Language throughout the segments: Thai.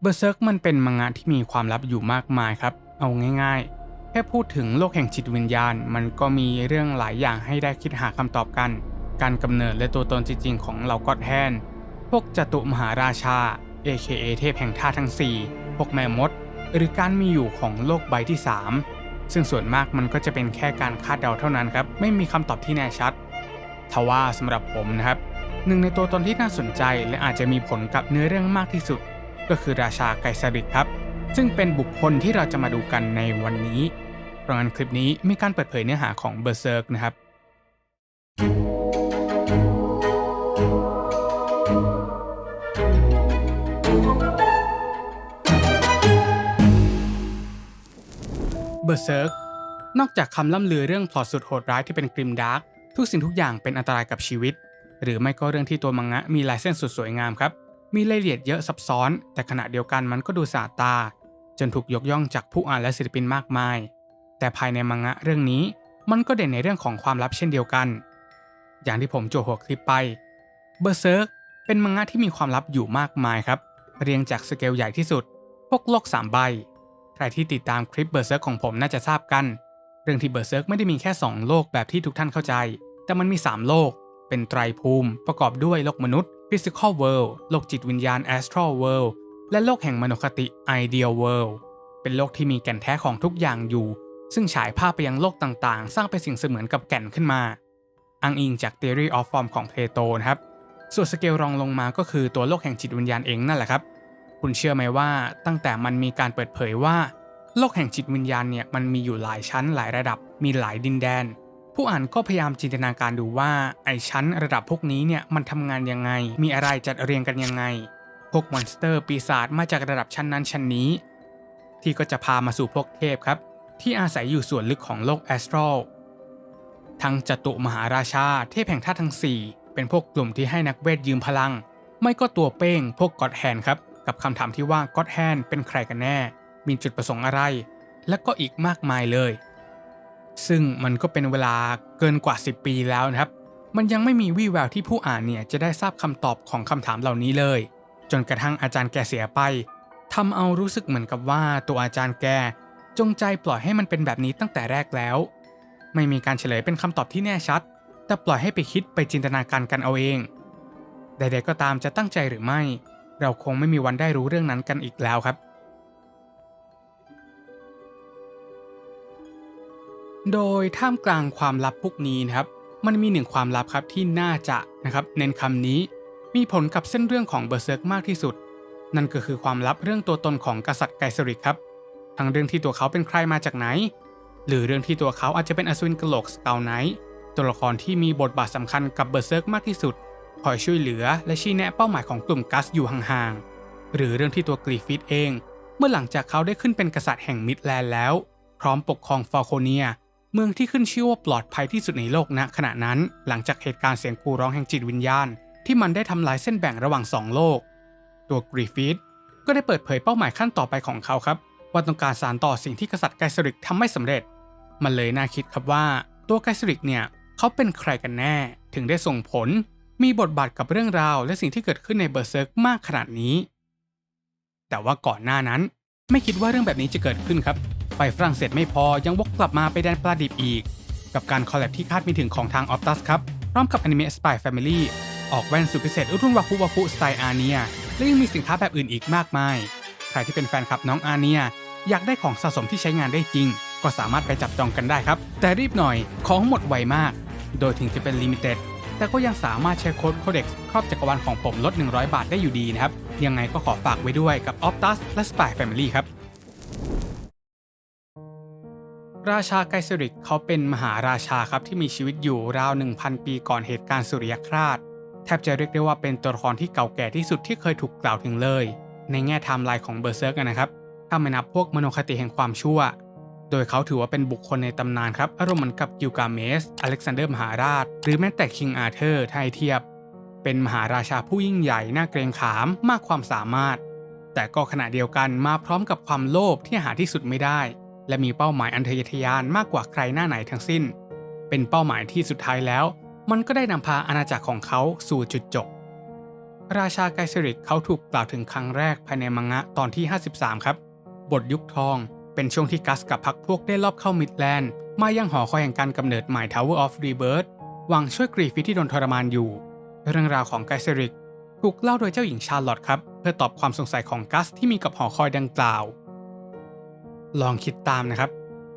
เบอร์เซิร์กมันเป็นมังงะที่มีความลับอยู่มากมายครับ เอาง่ายๆ แค่พูดถึงโลกแห่งจิตวิญญาณ มันก็มีเรื่องหลายอย่างให้ได้คิดหาคำตอบกัน การกำเนิดและตัวตนจริงๆ ของเหล่ากอดแฮน พวกจตุมหาราชา AKA เทพแห่งท่าตุทั้ง 4 พวกแม่มด หรือการมีอยู่ของโลกใบที่ 3 ซึ่งส่วนมากมันก็จะเป็นแค่การคาดเดาเท่านั้นครับ ไม่มีคำตอบที่แน่ชัด ทว่าสำหรับผมนะครับหนึ่งในตัวตนที่น่าสนใจและอาจจะมีผลกับเนื้อเรื่องมากที่สุด ก็คือราชาไกสริกครับ ซึ่งเป็นบุคคลที่เราจะมาดูกันในวันนี้เพราะงั้นคลิปนี้มีการเปิดเผยเนื้อหาของเบอร์เซิร์กนะครับเบอร์เซิร์กนอกจากคำล่ำลือเรื่องพลอตสุดโหดร้ายที่เป็นกริมดาร์กทุกสิ่งทุกอย่างเป็นอันตรายกับชีวิต หรือไม่ก็เรื่องที่ตัวมังงะมีลายเส้นสุดสวยงามครับ มีรายละเอียดเยอะซับซ้อน แต่ขณะเดียวกันมันก็ดูสะอาตา จนถูกยกย่องจากผู้อ่านและศิลปินมากมาย แต่ภายในมังงะเรื่องนี้มันก็เด่นในเรื่องของความลับเช่นเดียวกัน อย่างที่ผมโจวหัวคลิปไปเบอร์เซิร์กเป็นมังงะที่มีความลับอยู่มากมายครับ เรียงจากสเกลใหญ่ที่สุด พวกโลกสามใบ ใครที่ติดตามคลิปเบอร์เซิร์กของผมน่าจะทราบกัน เรื่องที่เบอร์เซิร์กไม่ได้มีแค่ 2 โลกแบบที่ทุกท่านเข้าใจ แต่มันมี 3 โลก เป็นไตรภูมิ ประกอบด้วยโลกมนุษย์ Physical World โลกจิตวิญญาณ Astral World และโลกแห่งมโนคติ Ideal World เป็นโลกที่มีแก่นแท้ของทุกอย่างอยู่ ซึ่งฉายภาพไปยังโลกต่างๆ สร้างเป็นสิ่งเสมือนกับแก่นขึ้นมาอ้างอิงจาก Theory of Form ของเพลโตนะครับ ส่วนสเกลรองลงมาก็คือตัวโลกแห่งจิตวิญญาณเองนั่นแหละครับ คุณเชื่อไหมว่าตั้งแต่มันมีการเปิดเผยว่า โลกแห่งจิตวิญญาณเนี่ยมันมีอยู่หลายชั้นหลายระดับ มีหลายดินแดน ผู้อ่านก็พยายามจินตนาการดูว่าไอชั้นระดับพวกนี้เนี่ยมันทำงานยังไง มีอะไรจัดเรียงกันยังไง พวกมอนสเตอร์ปีศาจมาจากระดับชั้นนั้นชั้นนี้ ที่ก็จะพามาสู่พวกเทพครับ ที่อาศัยอยู่ส่วนลึกของโลกแอสตรัลทั้งจตุมหาราชาเทพแห่งธาตุทั้ง 4 เป็นพวกกลุ่มที่ให้นักเวทยืมพลัง ไม่ก็ตัวเป้งพวกกอดแฮนครับ กับคำถามที่ว่าก็อดแฮนเป็นใครกันแน่ มีจุดประสงค์อะไร และก็อีกมากมายเลย ซึ่งมันก็เป็นเวลาเกินกว่า 10 ปีแล้วนะครับ มันยังไม่มีวี่แววที่ผู้อ่านเนี่ยจะได้ทราบคำตอบของคำถามเหล่านี้เลย จนกระทั่งอาจารย์แกเสียไปทำเอารู้สึกเหมือนกับว่าตัวอาจารย์แกจงใจปล่อยให้มันเป็นแบบนี้ตั้งแต่แรกแล้ว ไม่มีการเฉลยเป็นคำตอบที่แน่ชัด แต่ปล่อยให้ไปคิดไปจินตนาการกันเอาเอง ใดๆก็ตามจะตั้งใจหรือไม่ เราคงไม่มีวันได้รู้เรื่องนั้นกันอีกแล้วครับ โดยท่ามกลางความลับพวกนี้นะครับ มันมีหนึ่งความลับครับที่น่าจะนะครับเน้นคำนี้ มีผลกับเส้นเรื่องของเบอร์เซิร์กมากที่สุด นั่นก็คือความลับเรื่องตัวตนของกษัตริย์ไกสริกครับ ทั้งเรื่องที่ตัวเขาเป็นใครมาจากไหน หรือเรื่องที่ตัวเขาอาจจะเป็นอสูรกะโหลกสเกลไนท์ตัวละครที่มีบทบาทสำคัญกับเบอร์เซิร์กมากที่สุดคอยช่วยเหลือและชี้แนะเป้าหมายของกลุ่มกัสอยู่ห่างๆหรือเรื่องที่ตัวกรีฟิตเอง เมื่อหลังจากเขาได้ขึ้นเป็นกษัตริย์แห่งมิดแลนด์แล้ว พร้อมปกครองฟอลโคเนีย เมืองที่ขึ้นชื่อว่าปลอดภัยที่สุดในโลกณขณะนั้น หลังจากเหตุการณ์เสียงกูร้องแห่งจิตวิญญาณ ที่มันได้ทำลายเส้นแบ่งระหว่างสองโลก ตัวกรีฟิตก็ได้เปิดเผยเป้าหมายขั้นต่อไปของเขาครับ ว่าต้องการสานต่อสิ่งที่กษัตริย์ไกสริกทำไม่สำเร็จ มันเลยน่าคิดครับว่า ตัวไกสริกเนี่ยเขาเป็นใครกันแน่ ถึงได้ส่งผล มีบทบาทกับเรื่องราว และสิ่งที่เกิดขึ้นในเบอร์เซิร์กมากขนาดนี้ แต่ว่าก่อนหน้านั้น ไม่คิดว่าเรื่องแบบนี้จะเกิดขึ้นครับ ไปฝรั่งเศสไม่พอยังวกกลับมาไปแดนปลาดิบอีก กับการคอลแลบที่คาดไม่ถึงของทางออ t ตัสครับพร้อมกับอนิเมะสปายแฟมิลี่ออกแว่นสุดพิเศษรุ่นวาคุวาคุสไตล์อาเนียและยังมีสินค้าแบบอื่นอีกมากมาย ใครที่เป็นแฟนคลับน้องอาเนียอยากได้ของสะสมที่ใช้งานได้จริง ก็สามารถไปจับจองกันได้ครับ แต่รีบหน่อยของหมดไวมาก โดยถึงจะเป็นลิมิเต็ดแต่ก็ยังสามารถใช้โค้ด Codex ครอบจักรวาลของผมลด 100 บาทได้อยู่ดีนะครับ ยังไงก็ขอฝากไว้ด้วยกับ Optus และ Spy Family ครับ ราชาไกสริกเขาเป็นมหาราชาครับที่มีชีวิตอยู่ราว 1,000 ปีก่อนเหตุการณ์สุริยคราสแทบจะเรียกได้ว่าเป็นตัวละครที่เก่าแก่ที่สุดที่เคยถูกกล่าวถึงเลย ในแง่ไทม์ไลน์ของเบอร์เซิร์กนะครับถ้าไม่นับพวกมโนคติแห่งความชั่ว โดยเขาถือว่าเป็นบุคคลในตำนานครับ อารมณ์เหมือนกับกิลกาเมส อเล็กซานเดอร์มหาราช หรือแม้แต่คิงอาเธอร์ไทยเทียบ เป็นมหาราชาผู้ยิ่งใหญ่น่าเกรงขามมากความสามารถ แต่ก็ขณะเดียวกันมาพร้อมกับความโลภที่หาที่สุดไม่ได้ และมีเป้าหมายอันทะเยอทะยานมากกว่าใครหน้าไหนทั้งสิ้น เป็นเป้าหมายที่สุดท้ายแล้ว มันก็ได้นำพาอาณาจักรของเขาสู่จุดจบ ราชาไกเซริกเขาถูกกล่าวถึงครั้งแรกภายในมังงะตอนที่ 53 ครับ บทยุคทอง เป็นช่วงที่กัสกับพักพวกได้ลอบเข้ามิดแลนด์มายังหอคอยแห่งการกำเนิดใหม่ Tower of Rebirth หวังช่วยกรีฟิตที่โดนทรมานอยู่ เรื่องราวของไกเซริกถูกเล่าโดยเจ้าหญิงชาร์ลอตครับ เพื่อตอบความสงสัยของกัสที่มีกับหอคอยดังกล่าว ลองคิดตามนะครับ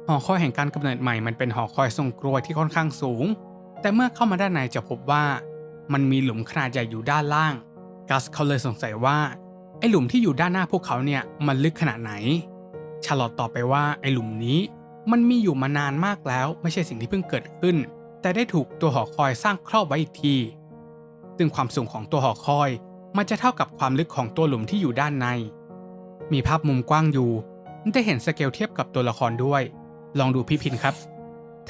หอคอยแห่งการกำเนิดใหม่มันเป็นหอคอยทรงกรวยที่ค่อนข้างสูง แต่เมื่อเข้ามาด้านในจะพบว่า มันมีหลุมขนาดใหญ่อยู่ด้านล่าง กัสเขาเลยสงสัยว่าไอหลุมที่อยู่ด้านหน้าพวกเขาเนี่ยมันลึกขนาดไหน ชาลอตตอบไปว่าไอหลุมนี้ มันมีอยู่มานานมากแล้ว ไม่ใช่สิ่งที่เพิ่งเกิดขึ้น แต่ได้ถูกตัวหอคอยสร้างครอบไว้อีกที ซึ่งความสูงของตัวหอคอย มันจะเท่ากับความลึกของตัวหลุมที่อยู่ด้านใน มีภาพมุมกว้างอยู่ ได้เห็นสเกลเทียบกับตัวละครด้วย ลองดูพี่พินครับ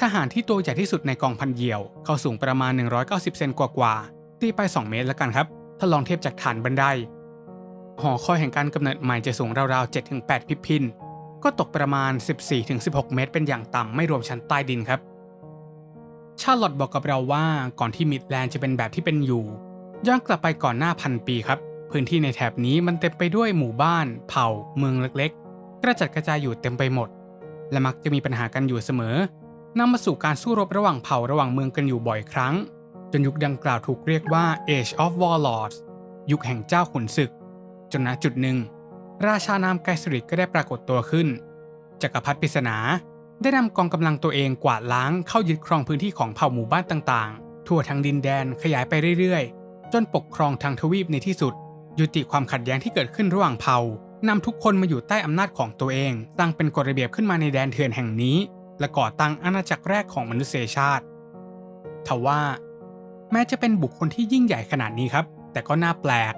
ทหารที่ตัวใหญ่ที่สุดในกองพันเหี่ยว เขาสูงประมาณ 190 เซนกว่าๆ ตีไป 2 เมตรแล้วกันครับ ถ้าลองเทียบจากฐานบันได หอคอยแห่งการกำเนิดใหม่จะสูงราวๆ 7-8 พิพิน ก็ตกประมาณ 14-16 เมตร เป็นอย่างต่ำไม่รวมชั้นใต้ดินครับ ชาร์ลอตบอกกับเราว่าก่อนที่มิดแลนด์จะเป็นแบบที่เป็นอยู่ ย้อนกลับไปก่อนหน้าพันปีครับ พื้นที่ในแถบนี้มันเต็มไปด้วยหมู่บ้าน เผ่า เมืองเล็กๆ กระจัดกระจายอยู่เต็มไปหมด และมักจะมีปัญหากันอยู่เสมอนำมาสู่การสู้รบระหว่างเผ่าระหว่างเมืองกันอยู่บ่อยครั้ง จนยุคดังกล่าวถูกเรียกว่า Age of Warlords ยุคแห่งเจ้าขุนศึก จนณจุดหนึ่ง ราชานามไกสริกก็ได้ปรากฏตัวขึ้นจักรพรรดิปริศนาได้นำกองกำลังตัวเองกวาดล้างเข้ายึดครองพื้นที่ของเผ่าหมู่บ้านต่างๆ ทั่วทั้งดินแดนขยายไปเรื่อยๆ จนปกครองทางทวีปในที่สุด ยุติความขัดแย้งที่เกิดขึ้นระหว่างเผ่า นำทุกคนมาอยู่ใต้อำนาจของตัวเอง ตั้งเป็นกฎระเบียบขึ้นมาในแดนเถื่อนแห่งนี้ และก่อตั้งอาณาจักรแรกของมนุษยชาติทว่า แม้จะเป็นบุคคลที่ยิ่งใหญ่ขนาดนี้ครับ แต่ก็น่าแปลก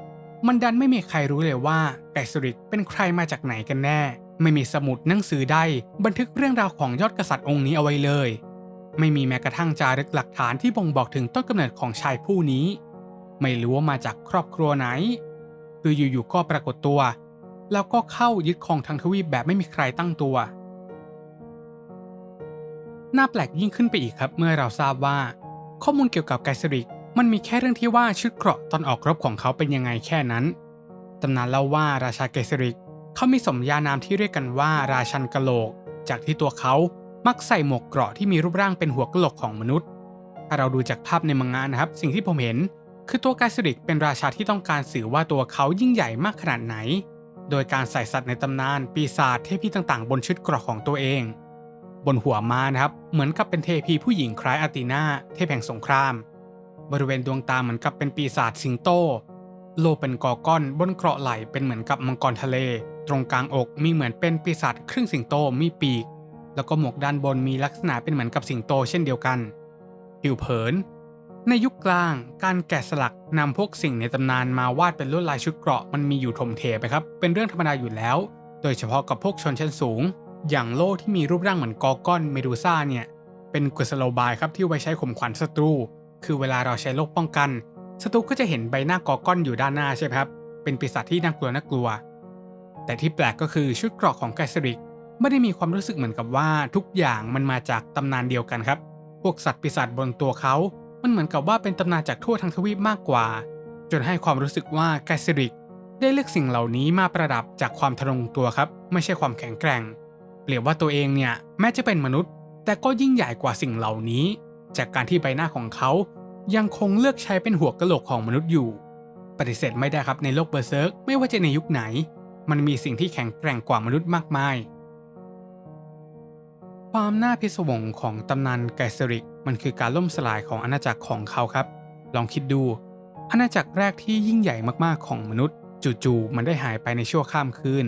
มันดันไม่มีใครรู้เลยว่าไกสริกเป็นใครมาจากไหนกันแน่ ไม่มีสมุดหนังสือใดบันทึกเรื่องราวของยอดกษัตริย์องค์นี้เอาไว้เลย ไม่มีแม้กระทั่งจารึกหลักฐานที่บ่งบอกถึงต้นกำเนิดของชายผู้นี้ ไม่รู้ว่ามาจากครอบครัวไหน คืออยู่ๆก็ปรากฏตัว แล้วก็เข้ายึดครองทางทวีปแบบไม่มีใครตั้งตัว น่าแปลกยิ่งขึ้นไปอีกครับเมื่อเราทราบว่า ข้อมูลเกี่ยวกับไกสริก มันมีแค่เรื่องที่ว่าชุดเกราะตอนออกรบของเขาเป็นยังไงแค่นั้น ตำนานเล่าว่าราชาไกสริกเขามีสมญานามที่เรียกกันว่าราชันกะโหลก จากที่ตัวเขามักใส่หมวกเกราะที่มีรูปร่างเป็นหัวกะโหลกของมนุษย์ ถ้าเราดูจากภาพในมังงะนะครับ สิ่งที่ผมเห็น คือตัวไกสริกเป็นราชาที่ต้องการสื่อว่าตัวเขายิ่งใหญ่มากขนาดไหน โดยการใส่สัตว์ในตำนานปีศาจเทพีต่างๆ บนชุดเกราะของตัวเอง บนหัวม้านะครับ เหมือนกับเป็นเทพีผู้หญิงคล้ายอาตินาเทพแห่งสงคราม บริเวณดวงตาเหมือนกับเป็นปีศาจสิงโต โลเป็นกอก้อนบนเกราะไหลเป็นเหมือนกับมังกรทะเล ตรงกลางอกมีเหมือนเป็นปีศาจครึ่งสิงโตมีปีก แล้วก็หมวกด้านบนมีลักษณะเป็นเหมือนกับสิงโตเช่นเดียวกัน ผิวเผิน ในยุคกลางการแกะสลักนำพวกสิ่งในตำนานมาวาดเป็นลวดลายชุดเกราะมันมีอยู่ถมเทไปครับ เป็นเรื่องธรรมดาอยู่แล้ว โดยเฉพาะกับพวกชนชั้นสูง อย่างโล่ที่มีรูปร่างเหมือนกอก้อนเมดูซ่าเนี่ยเป็นกุศโลบายครับที่ไว้ใช้ข่มขวัญศัตรู คือเวลาเราใช้โล่ป้องกันศัตรูก็จะเห็นใบหน้ากอก้อนอยู่ด้านหน้าใช่ไหมครับเป็นปีศาจที่น่ากลัวน่ากลัว แต่ที่แปลกก็คือชุดเกราะของไกสริกไม่ได้มีความรู้สึกเหมือนกับว่าทุกอย่างมันมาจากตำนานเดียวกันครับ พวกสัตว์ปีศาจบนตัวเขา มันเหมือนกับว่าเป็นตำนานจากทั่วทั้งทวีปมากกว่า จนให้ความรู้สึกว่าไกสริก ได้เลือกสิ่งเหล่านี้มาประดับจากความทะนงตัวครับ ไม่ใช่ความแข็งแกร่ง เปรียบว่าตัวเองเนี่ยแม้จะเป็นมนุษย์ แต่ก็ยิ่งใหญ่กว่าสิ่งเหล่านี้ จากการที่ใบหน้าของเขา ยังคงเลือกใช้เป็นหัวกะโหลกของมนุษย์อยู่ ปฏิเสธไม่ได้ครับในโลกเบอร์เซิร์กไม่ว่าจะในยุคไหน มันมีสิ่งที่แข็งแกร่งกว่ามนุษย์มากมาย ความน่าพิศวงของตำนานไกสริกมันคือการล่มสลายของอาณาจักรของเขาครับ ลองคิดดู อาณาจักรแรกที่ยิ่งใหญ่มากๆของมนุษย์จู่ๆมันได้หายไปในชั่วข้ามคืน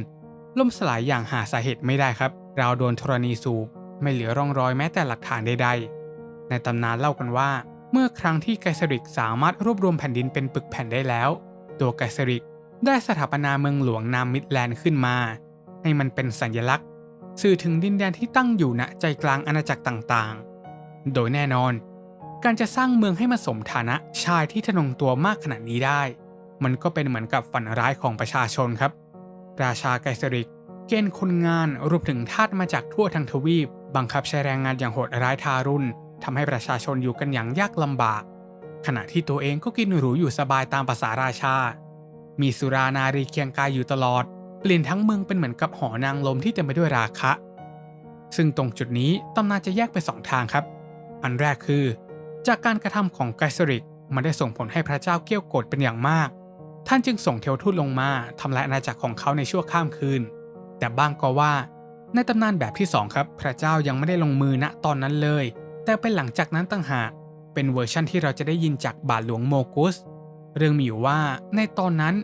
ล่มสลายอย่างหาสาเหตุไม่ได้ครับเราโดนธรณีสูบไม่เหลือร่องรอยแม้แต่หลักฐานใดๆ ในตำนานเล่ากันว่า เมื่อครั้งที่ไกสริกสามารถรวบรวมแผ่นดินเป็นปึกแผ่นได้แล้ว ตัวไกสริกได้สถาปนาเมืองหลวงนามมิดแลนด์ขึ้นมา ให้มันเป็นสัญลักษณ์ สื่อถึงดินแดนที่ตั้งอยู่ณใจกลางอาณาจักรต่างๆ โดยแน่นอน การจะสร้างเมืองให้มาสมฐานะชายที่ทนงตัวมากขนาดนี้ได้ มันก็เป็นเหมือนกับฝันร้ายของประชาชนครับ ราชาไกสริก เกณฑ์คนงานรวมถึงทาสมาจากทั่วทั้งทวีป บังคับใช้แรงงานอย่างโหดร้ายทารุณทำให้ประชาชนอยู่กันอย่างยากลำบาก ขณะที่ตัวเองก็กินหรูอยู่สบายตามภาษาราชา มีสุรานารีเคียงกายอยู่ตลอด เปลี่ยนทั้งเมืองเป็นเหมือนกับหอนางลมที่เต็มไปด้วยราคะ ซึ่งตรงจุดนี้ตำนานจะแยกไปสองทางครับ อันแรกคือ จากการกระทำของไกสริกมันได้ส่งผลให้พระเจ้าเกี้ยวโกรธเป็นอย่างมาก ท่านจึงส่งเทวทูตลงมาทำลายอาณาจักรของเขาในชั่วข้ามคืน แต่บ้างก็ว่า ในตำนานแบบที่สองครับ พระเจ้ายังไม่ได้ลงมือณตอนนั้นเลย แต่เป็นหลังจากนั้นต่างหากเป็นเวอร์ชั่นที่เราจะได้ยินจากบาทหลวงโมกุส เรื่องมีอยู่ว่าในตอนนั้น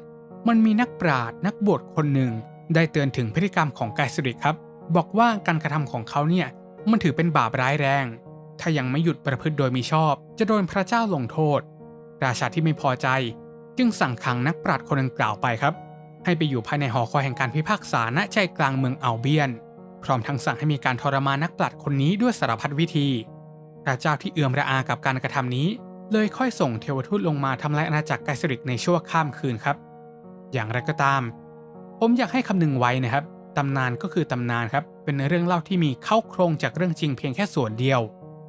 มันมีนักปราชญ์นักบวชคนหนึ่ง ได้เตือนถึงพฤติกรรมของไกสริครับ บอกว่าการกระทำของเขาเนี่ยมันถือเป็นบาปร้ายแรง ถ้ายังไม่หยุดประพฤติโดยมิชอบ จะโดนพระเจ้าลงโทษ ราชาที่ไม่พอใจ จึงสั่งขังนักปราชญ์คนดังกล่าวไปครับ ให้ไปอยู่ภายในหอคอยแห่งการพิพากษาณใจกลางเมืองอัลเบียน พร้อมทั้งสั่งให้มีการทรมานนักปราชญ์คนนี้ด้วยสารพัดวิธี พระเจ้าที่เอื่อมระอากับการกระทำนี้ เลยค่อยส่งเทวทูตลงมาทำลายอาณาจักรไกสริกในชั่วข้ามคืนครับ อย่างไรก็ตาม ผมอยากให้คำนึงไว้นะครับตำนานก็คือตำนานครับ เป็นเรื่องเล่าที่มีเข้าโครงจากเรื่องจริงเพียงแค่ส่วนเดียว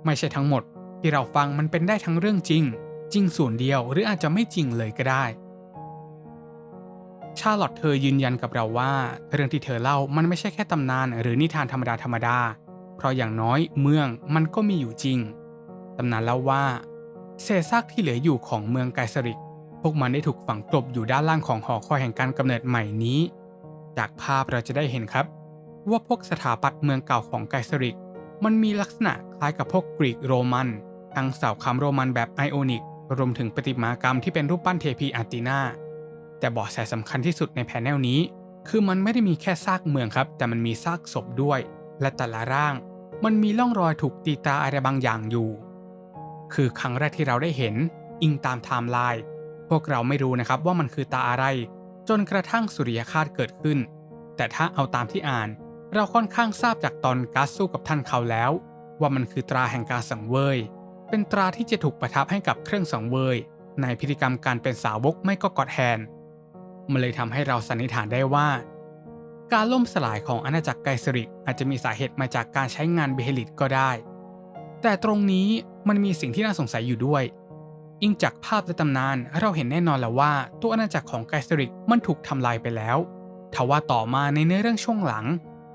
ไม่ใช่ทั้งหมด ที่เราฟังมันเป็นได้ทั้งเรื่องจริง จริงส่วนเดียวหรืออาจจะไม่จริงเลยก็ได้ ชาลอตเธอยืนยันกับเราว่า เรื่องที่เธอเล่ามันไม่ใช่แค่ตำนาน หรือนิทานธรรมดาธรรมดา เพราะอย่างน้อยเมืองมันก็มีอยู่จริงตำนานเล่าว่าเศษซากที่เหลืออยู่ของเมืองไกสริก พวกมันได้ถูกฝังกลบอยู่ด้านล่างของหอคอยแห่งการกำเนิดใหม่นี้ จากภาพเราจะได้เห็นครับ ว่าพวกสถาปัตย์เมืองเก่าของไกสริก มันมีลักษณะคล้ายกับพวกกรีกโรมัน ทั้งเสาคำโรมันแบบไอโอนิก รวมถึงประติมากรรมที่เป็นรูปปั้นเทพีอาร์ตินาแต่เบาะแสสำคัญที่สุดในแผนแนวนี้ คือมันไม่ได้มีแค่ซากเมืองครับ แต่มันมีซากศพด้วย และแต่ละร่าง มันมีร่องรอยถูกตีตาอะไรบางอย่างอยู่ คือครั้งแรกที่เราได้เห็น อิงตามไทม์ไลน์ พวกเราไม่รู้นะครับว่ามันคือตาอะไร จนกระทั่งสุริยคาสเกิดขึ้น แต่ถ้าเอาตามที่อ่าน เราค่อนข้างทราบจากตอนกัสสู้กับท่านเขาแล้ว ว่ามันคือตราแห่งการสังเวย เป็นตราที่จะถูกประทับให้กับเครื่องสังเวย ในพิธีกรรมการเป็นสาวกไม่ก็กอดแฮนมันเลยทำให้เราสันนิษฐานได้ว่า การล่มสลายของอาณาจักรไกสริกอาจจะมีสาเหตุมาจากการใช้งานเบเฮลิตก็ได้ แต่ตรงนี้มันมีสิ่งที่น่าสงสัยอยู่ด้วย อิงจากภาพและตำนาน เราเห็นแน่นอนแล้วว่า ตัวอาณาจักรของไกสริกมันถูกทำลายไปแล้วทว่าต่อมาในเนื้อเรื่องช่วงหลัง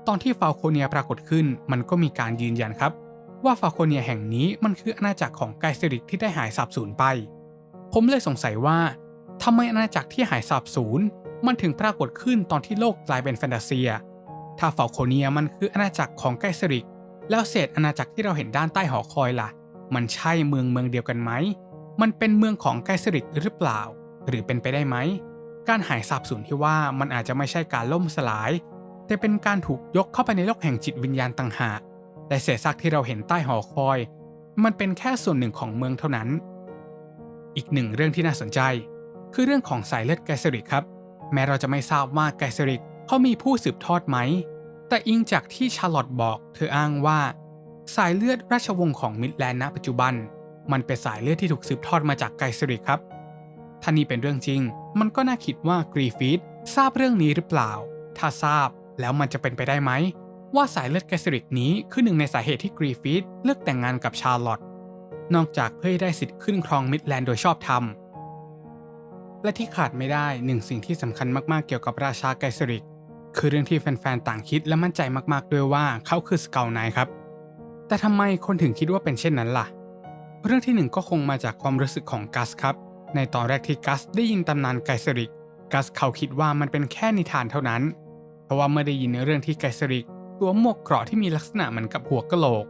ตอนที่ฟาโคเนียปรากฏขึ้น มันก็มีการยืนยันครับ ว่าฟาโคเนียแห่งนี้มันคืออาณาจักรของไกสริกที่ได้หายสาบสูญไป ผมเลยสงสัยว่าทำไมอาณาจักรที่หายสาบสูญมันถึงปรากฏขึ้นตอนที่โลกกลายเป็นแฟนตาเซีย ถ้าฟาโคเนียมันคืออาณาจักรของไกสริกแล้วเศษอาณาจักรที่เราเห็นด้านใต้หอคอยล่ะ มันใช่เมืองเมืองเดียวกันไหม มันเป็นเมืองของไกสริกหรือเปล่า หรือเป็นไปได้ไหม การหายสาบสูญที่ว่ามันอาจจะไม่ใช่การล่มสลาย แต่เป็นการถูกยกเข้าไปในโลกแห่งจิตวิญญาณต่างหากแต่เศษซากที่เราเห็นใต้หอคอย มันเป็นแค่ส่วนหนึ่งของเมืองเท่านั้น อีกหนึ่งเรื่องที่น่าสนใจ คือเรื่องของสายเลือดไกสริกครับ แม้เราจะไม่ทราบว่าไกสริกเขามีผู้สืบทอดไหม แต่อิงจากที่ชาร์ลอตบอก เธออ้างว่า สายเลือดราชวงศ์ของมิดแลนด์ณปัจจุบัน มันเป็นสายเลือดที่ถูกสืบทอดมาจากไกสริกครับถ้านี่เป็นเรื่องจริง มันก็น่าคิดว่ากรีฟิตทราบเรื่องนี้หรือเปล่า ถ้าทราบแล้วมันจะเป็นไปได้ไหม ว่าสายเลือดไกสริกนี้คือหนึ่งในสาเหตุที่กรีฟิตเลือกแต่งงานกับชาร์ลอตนอกจากเพื่อให้ได้สิทธิ์ขึ้นครองมิดแลนด์โดยชอบธรรมและที่ขาดไม่ได้หนึ่งสิ่งที่สำคัญมากๆเกี่ยวกับราชาไกสริก คือเรื่องที่แฟนๆต่างคิดและมั่นใจมากๆด้วยว่าเขาคือสเกลไนครับ แต่ทำไมคนถึงคิดว่าเป็นเช่นนั้นล่ะ เรื่องที่หนึ่งก็คงมาจากความรู้สึกของกัสครับ ในตอนแรกที่กัสได้ยินตำนานไกสริก กัสเขาคิดว่ามันเป็นแค่นิทานเท่านั้น เพราะว่าเมื่อได้ยินเรื่องที่ไกสริกสวมหมวกเกราะที่มีลักษณะเหมือนกับหัวกะโหลก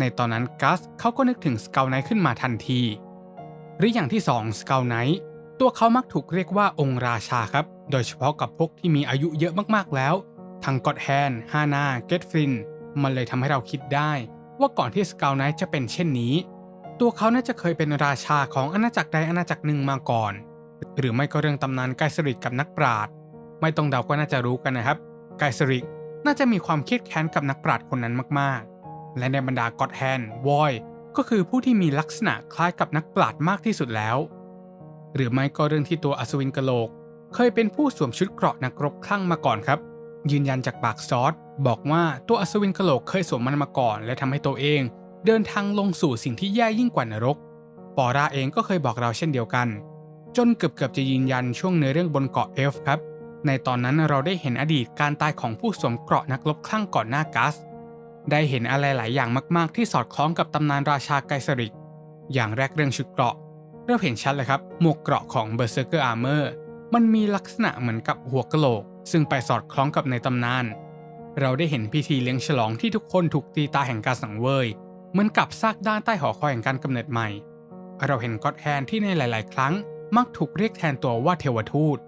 ในตอนนั้นกัสเขาก็นึกถึงสเกลไนขึ้นมาทันที หรืออย่างที่2สเกลไนตัวเขามักถูกเรียกว่าองค์ราชาครับ โดยเฉพาะกับพวกที่มีอายุเยอะมากๆแล้ว ทั้งกอดแฮนฮานาเกตฟิน มันเลยทำให้เราคิดได้ ว่าก่อนที่สเกลไนจะเป็นเช่นนี้ ตัวเขาน่าจะเคยเป็นราชาของอาณาจักรใดอาณาจักรหนึ่งมาก่อน หรือไม่ก็เรื่องตำนานไกสริกกับนักปราชญ์ไม่ต้องเดาก็น่าจะรู้กันนะครับ ไกสริกน่าจะมีความเครียดแค้นกับนักปราชญ์คนนั้นมากๆ และในบรรดากอดแฮนวอยก็คือผู้ที่มีลักษณะคล้ายกับนักปราชญ์มากที่สุดแล้ว หรือไม่ก็เรื่องที่ตัวอัศวินกะโหลก เคยเป็นผู้สวมชุดเกราะนักรบคลั่งมาก่อนครับ ยืนยันจากปากซอสบอกว่าตัวอัศวินกะโหลกเคยสวมมันมาก่อน และทำให้ตัวเอง เดินทางลงสู่สิ่งที่แย่ยิ่งกว่านรก ปอราเองก็เคยบอกเราเช่นเดียวกัน จนเกือบๆจะยืนยันช่วงเนื้อเรื่องบนเกาะเอลฟ์ครับ ในตอนนั้นเราได้เห็นอดีตการตายของผู้สวมเกราะนักรบคลั่งก่อนหน้ากัส ได้เห็นอะไรหลายอย่างมาก ๆ ที่สอดคล้องกับตำนานราชาไกสริก อย่างแรกเรื่องชุดเกราะเราเห็นชัดเลยครับหมวกเกราะของเบอร์เซอร์เกอร์อาร์เมอร์มันมีลักษณะเหมือนกับหัวกะโหลก ซึ่งไปสอดคล้องกับในตำนาน เราได้เห็นพิธีเลี้ยงฉลองที่ทุกคนถูกตีตาแห่งการสังเวย เหมือนกับซากด้านใต้หอคอยแห่งการกำเนิดใหม่ เราเห็นก็อดแฮนที่ในหลาย ๆ ครั้งมักถูกเรียกแทนตัวว่าเทวทูต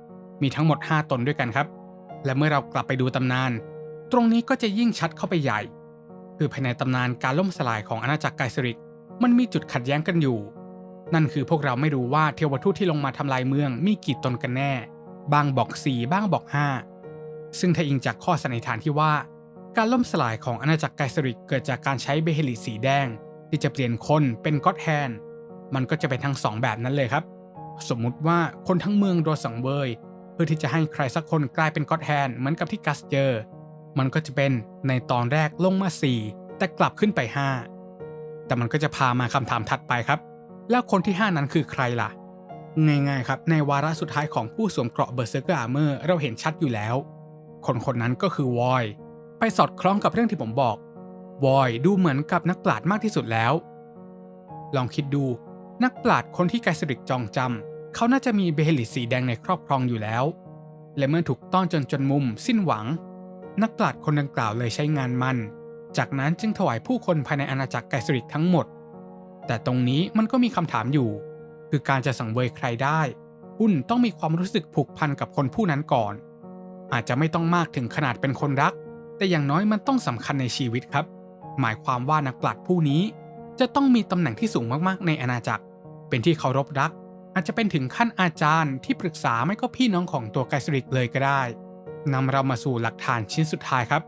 มีทั้งหมด 5 ตนด้วยกันครับ และเมื่อเรากลับไปดูตำนาน ตรงนี้ก็จะยิ่งชัดเข้าไปใหญ่ คือภายในตำนานการล่มสลายของอาณาจักรไกสริก มันมีจุดขัดแย้งกันอยู่ นั่นคือพวกเราไม่รู้ว่าเทวทูตที่ลงมาทำลายเมืองมีกี่ตนกันแน่ บางบอก4บ้างบอก5ซึ่งถ้าอิงจากข้อสันนิษฐานที่ว่า การล่มสลายของอาณาจักรไกสริกเกิดจากการใช้เบเฮลิสีแดง ที่จะเปลี่ยนคนเป็นก็อดแฮนมันก็จะเป็นทั้งสองแบบนั้นเลยครับ สมมุติว่าคนทั้งเมืองโดนสังเวย เพื่อที่จะให้ใครสักคนกลายเป็นก็อดแฮนเหมือนกับที่กัสเจอ มันก็จะเป็นในตอนแรกลงมา 4 แต่กลับขึ้นไป 5 แต่มันก็จะพามาคำถามถัดไปครับ แล้วคนที่ 5 นั้นคือใครล่ะ ง่ายๆครับ ในวาระสุดท้ายของผู้สวมเกราะเบอร์เซอร์เกอร์อาร์เมอร์เราเห็นชัดอยู่แล้ว คนคนนั้นก็คือวอย ไปสอดคล้องกับเรื่องที่ผมบอกวอยดูเหมือนกับนักปราชญ์มากที่สุดแล้ว ลองคิดดูนักปราชญ์คนที่ไกสริกจองจำเขาน่าจะมีเบเฮลิตสีแดงในครอบครองอยู่แล้ว และเมื่อถูกต้อนจนจนมุมสิ้นหวัง นักปราชญ์คนดังกล่าวเลยใช้งานมัน จากนั้นจึงถวายผู้คนภายในอาณาจักรไกสริกทั้งหมด แต่ตรงนี้มันก็มีคำถามอยู่ คือการจะสังเวยใครได้ หุ้นต้องมีความรู้สึกผูกพันกับคนผู้นั้นก่อน อาจจะไม่ต้องมากถึงขนาดเป็นคนรัก แต่อย่างน้อยมันต้องสำคัญในชีวิตครับ หมายความว่านักปราชญ์ผู้นี้ จะต้องมีตำแหน่งที่สูงมากๆ ในอาณาจักร เป็นที่เคารพรัก อาจจะเป็นถึงขั้นอาจารย์ที่ปรึกษาไม่ก็พี่น้องของตัวไกสริกเลยก็ได้นำเรามาสู่หลักฐานชิ้นสุดท้ายครับ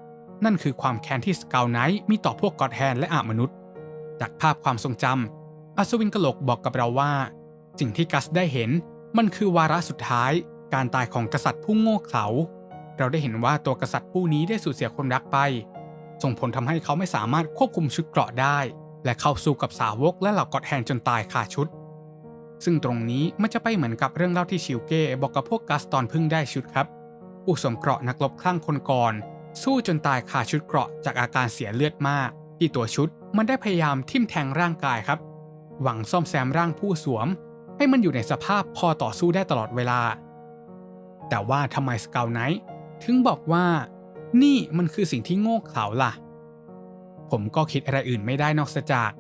นั่นคือความแค้นที่สกาวไนท์มีต่อพวกกอดแฮนและอามนุษย์ จากภาพความทรงจำอัศวินกะโหลกบอกกับเราว่า สิ่งที่กัสได้เห็นมันคือวาระสุดท้าย การตายของกษัตริย์ผู้โง่เขลา เราได้เห็นว่าตัวกษัตริย์ผู้นี้ได้สูญเสียคนรักไป ส่งผลทำให้เขาไม่สามารถควบคุมชุดเกราะได้ และเข้าสู้กับสาวกและเหล่ากอดแฮนจนตายคาชุด ซึ่งตรงนี้มันจะไปเหมือนกับเรื่องเล่าที่ชิวเก้บอกกับพวกกัสตอนพิ่งได้ชุดครับผู้สวมเกราะนักรบคลั่งคนก่อน สู้จนตายคาชุดเกราะจากอาการเสียเลือดมาก ที่ตัวชุดมันได้พยายามทิ่มแทงร่างกายครับ หวังซ่อมแซมร่างผู้สวม ให้มันอยู่ในสภาพพอต่อสู้ได้ตลอดเวลา แต่ว่าทำไมสเกาไนท์ ถึงบอกว่า นี่มันคือสิ่งที่โง่เขลาล่ะ ผมก็คิดอะไรอื่นไม่ได้นอกจาก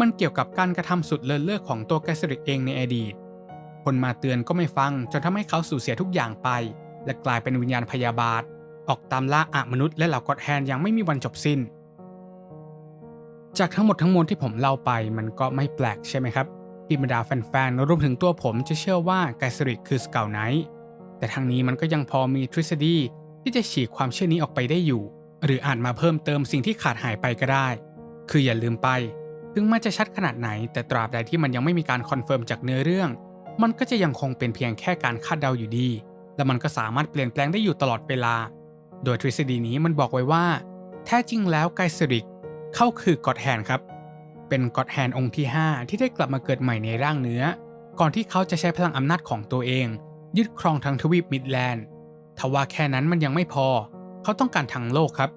มันเกี่ยวกับการกระทำสุดเลินเล่อของตัวแกสริกเองในอดีต คนมาเตือนก็ไม่ฟังจนทำให้เขาสูญเสียทุกอย่างไป และกลายเป็นวิญญาณพยาบาท ออกตามล่าอามนุษย์และเหล่ากอดแฮนยังไม่มีวันจบสิ้น จากทั้งหมดทั้งมวลที่ผมเล่าไปมันก็ไม่แปลกใช่ไหมครับที่บรรดาแฟนๆรวมถึงตัวผมจะเชื่อว่าไกสริกคือสเกลไนท์แต่ทางนี้มันก็ยังพอมีทฤษฎี ที่จะฉีกความเชื่อนี้ออกไปได้อยู่ หรืออาจมาเพิ่มเติมสิ่งที่ขาดหายไปก็ได้ คืออย่าลืมไป ถึงมันจะชัดขนาดไหน แต่ตราบใดที่มันยังไม่มีการคอนเฟิร์มจากเนื้อเรื่อง มันก็จะยังคงเป็นเพียงแค่การคาดเดาอยู่ดี และมันก็สามารถเปลี่ยนแปลงได้อยู่ตลอดเวลา โดยทฤษฎีนี้มันบอกไว้ว่า แท้จริงแล้วไกสริกเขาคือกอดแฮนครับ เป็นกอดแฮนองค์ที่ 5 ที่ได้กลับมาเกิดใหม่ในร่างเนื้อ ก่อนที่เขาจะใช้พลังอำนาจของตัวเอง ยึดครองทั้งทวีปมิดแลนด์ ทว่าแค่นั้นมันยังไม่พอ เขาต้องการทั้งโลกครับ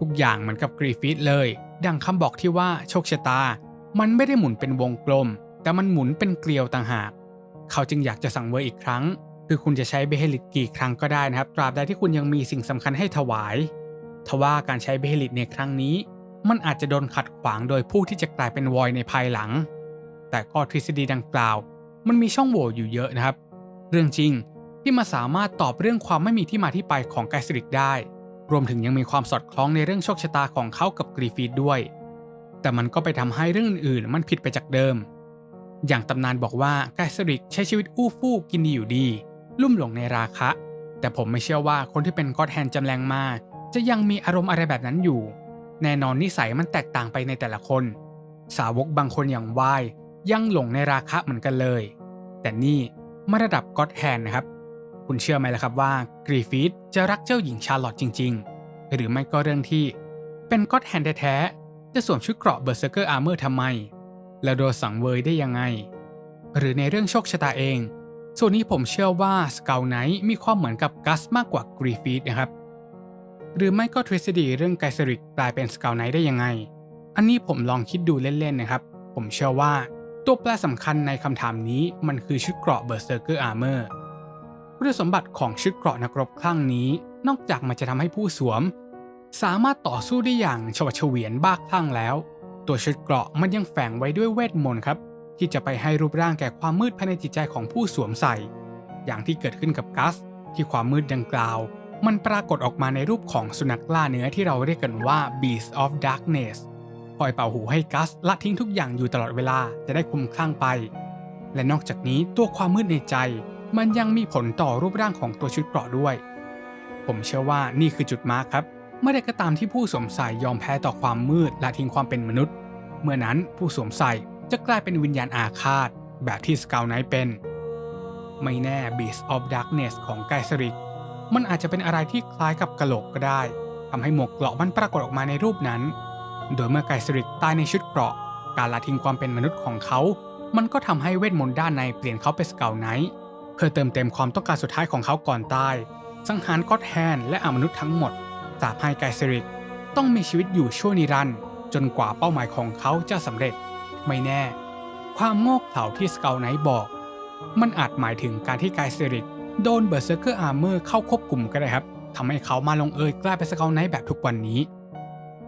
ทุกอย่างเหมือนกับกรีฟิตเลย ดังคำบอกที่ว่าโชคชะตา มันไม่ได้หมุนเป็นวงกลม แต่มันหมุนเป็นเกลียวต่างหาก เขาจึงอยากจะสั่งเวอร์อีกครั้ง คือคุณจะใช้เบเฮลิตกี่ครั้งก็ได้นะครับ ตราบใดที่คุณยังมีสิ่งสำคัญให้ถวาย ทว่าการใช้เบเฮลิตในครั้งนี้ มันอาจจะโดนขัดขวางโดยผู้ที่จะกลายเป็นวอยในภายหลัง แต่ก็ทฤษฎีดังกล่าว มันมีช่องโหว่อยู่เยอะนะครับ เรื่องจริง ที่มาสามารถตอบเรื่องความไม่มีที่มาที่ไปของไกสริกได้ รวมถึงยังมีความสอดคล้องในเรื่องโชคชะตาของเขากับกรีฟีดด้วย แต่มันก็ไปทำให้เรื่องอื่นๆ มันผิดไปจากเดิม อย่างตำนานบอกว่าไกสริกใช้ชีวิตอู้ฟู่กินดีอยู่ดี ลุ่มหลงในราคะ แต่ผมไม่เชื่อว่าคนที่เป็นก็อดแฮนจำแรงมาจะยังมีอารมณ์อะไรแบบนั้นอยู่ แน่นอนนิสัยมันแตกต่างไปในแต่ละคน สาวกบางคนอย่างวายยังหลงในราคะเหมือนกันเลย แต่นี่มาระดับก็อดแฮนนะครับ คุณเชื่อไหมล่ะครับว่ากรีฟิตจะรักเจ้าหญิงชาร์ลอตจริง ๆ หรือไม่ก็เรื่องที่เป็นก็อดแฮนแท้ๆจะสวมชุดเกราะเบอร์เซอร์เกอร์อาร์เมอร์ทำไม แล้วโดนสังเวยได้ยังไง หรือในเรื่องโชคชะตาเอง ส่วนนี้ผมเชื่อว่าสเกลไนท์มีความเหมือนกับกัสมากกว่ากรีฟีดนะครับ หรือไม่ก็ทฤษฎีเรื่องไกเซริกกลายเป็นสเกลไนท์ได้ยังไง อันนี้ผมลองคิดดูเล่นๆนะครับ ผมเชื่อว่าตัวแปรสำคัญในคำถามนี้มันคือชุดเกราะเบอร์เซอร์เกอร์อาร์เมอร์ คุณสมบัติของชุดเกราะนักรบคลั่งนี้ นอกจากมันจะทำให้ผู้สวม สามารถต่อสู้ได้อย่างฉวัดเฉวียนบ้าคลั่งแล้ว ตัวชุดเกราะมันยังแฝงไว้ด้วยเวทมนต์ครับ ที่จะไปให้รูปร่างแก่ความมืดภายในจิตใจของผู้สวมใส่ อย่างที่เกิดขึ้นกับกัส ที่ความมืดดังกล่าว มันปรากฏออกมาในรูปของสุนัขล่าเนื้อที่เราเรียกกันว่า Beast of Darkness คอยเป่าหูให้กัสละทิ้งทุกอย่างอยู่ตลอดเวลาจะได้คุมคลั่งไป และนอกจากนี้ตัวความมืดในใจ มันยังมีผลต่อรูปร่างของตัวชุดเกราะด้วย ผมเชื่อว่านี่คือจุดมาร์คครับ เมื่อใดก็ตามที่ผู้สวมใส่ยอมแพ้ต่อความมืดและทิ้งความเป็นมนุษย์ เมื่อนั้นผู้สวมใส่จะกลายเป็นวิญญาณอาฆาต แบบที่สกาวไนท์เป็น ไม่แน่ Beast of Darkness ของไกสริก มันอาจจะเป็นอะไรที่คล้ายกับกะโหลกก็ได้ทำให้หมวกเกราะมันปรากฏออกมาในรูปนั้น โดยเมื่อไกสริกตายในชุดเกราะ การละทิ้งความเป็นมนุษย์ของเขา มันก็ทำให้เวทมนต์ด้านในเปลี่ยนเขาเป็นสกาวไนท์ เพื่อเติมเต็มความต้องการสุดท้ายของเขาก่อนตาย สังหารก็อดแฮนและอมนุษย์ทั้งหมดสาปให้ไกสริกต้องมีชีวิตอยู่ชั่วนิรันดร์จนกว่าเป้าหมายของเขาจะสำเร็จ ไม่แน่ ความโง่เขลาที่สเกาวไนบอก มันอาจหมายถึงการที่ไกเซริกโดนเบอร์เซอร์เกอร์อาร์เมอร์เข้าควบคุมก็ได้ครับทำให้เขามาลงเอยกลายเป็นสเกาวไนแบบทุกวันนี้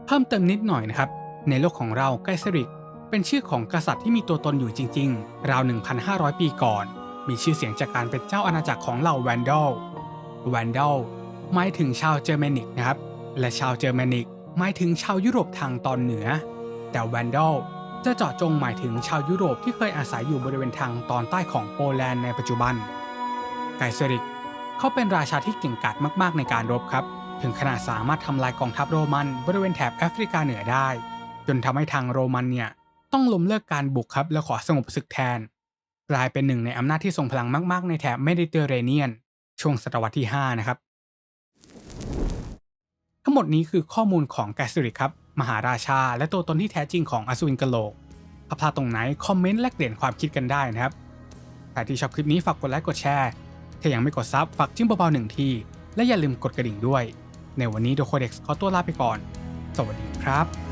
เพิ่มเติมนิดหน่อยนะครับ ในโลกของเราไกเซริกเป็นชื่อของกษัตริย์ที่มีตัวตนอยู่จริง ๆ ราว 1,500 ปีก่อน มีชื่อเสียงจากการเป็นเจ้าอาณาจักรของเหล่าแวนดอลแวนดอลหมายถึงชาวเจอร์แมนิกนะครับ และชาวเจอร์แมนิกหมายถึงชาวยุโรปทางตอนเหนือ แต่แวนดอลจะเจาะจงหมายถึงชาวยุโรปที่เคยอาศัยอยู่บริเวณทางตอนใต้ของโปแลนด์ในปัจจุบัน ไกเซริกเขาเป็นราชาที่เก่งกาจมาก ๆ ในการรบครับ ถึงขนาดสามารถทำลายกองทัพโรมันบริเวณแถบแอฟริกาเหนือได้ จนทำให้ทางโรมันเนี่ยต้องล้มเลิกการบุกครับและขอสงบศึกแทน กลายเป็นหนึ่งในอำนาจที่ทรงพลังมาก ๆ ในแถบเมดิเตอร์เรเนียน ช่วงศตวรรษที่ 5 นะครับ ทั้งหมดนี้คือข้อมูลของแกสริกครับ มหาราชา และตัวตนที่แท้จริงของอัศวินกะโหลกถ้าพลาดตรงไหน คอมเมนต์แลกเปลี่ยนความคิดกันได้นะครับใครที่ชอบคลิปนี้ฝากกดไลค์กดแชร์ ถ้ายังไม่กดซับฝากจิ้มเบาๆหนึ่งที และอย่าลืมกดกระดิ่งด้วย ในวันนี้โดโคเด็กซ์ขอตัวลาไปก่อน สวัสดีครับ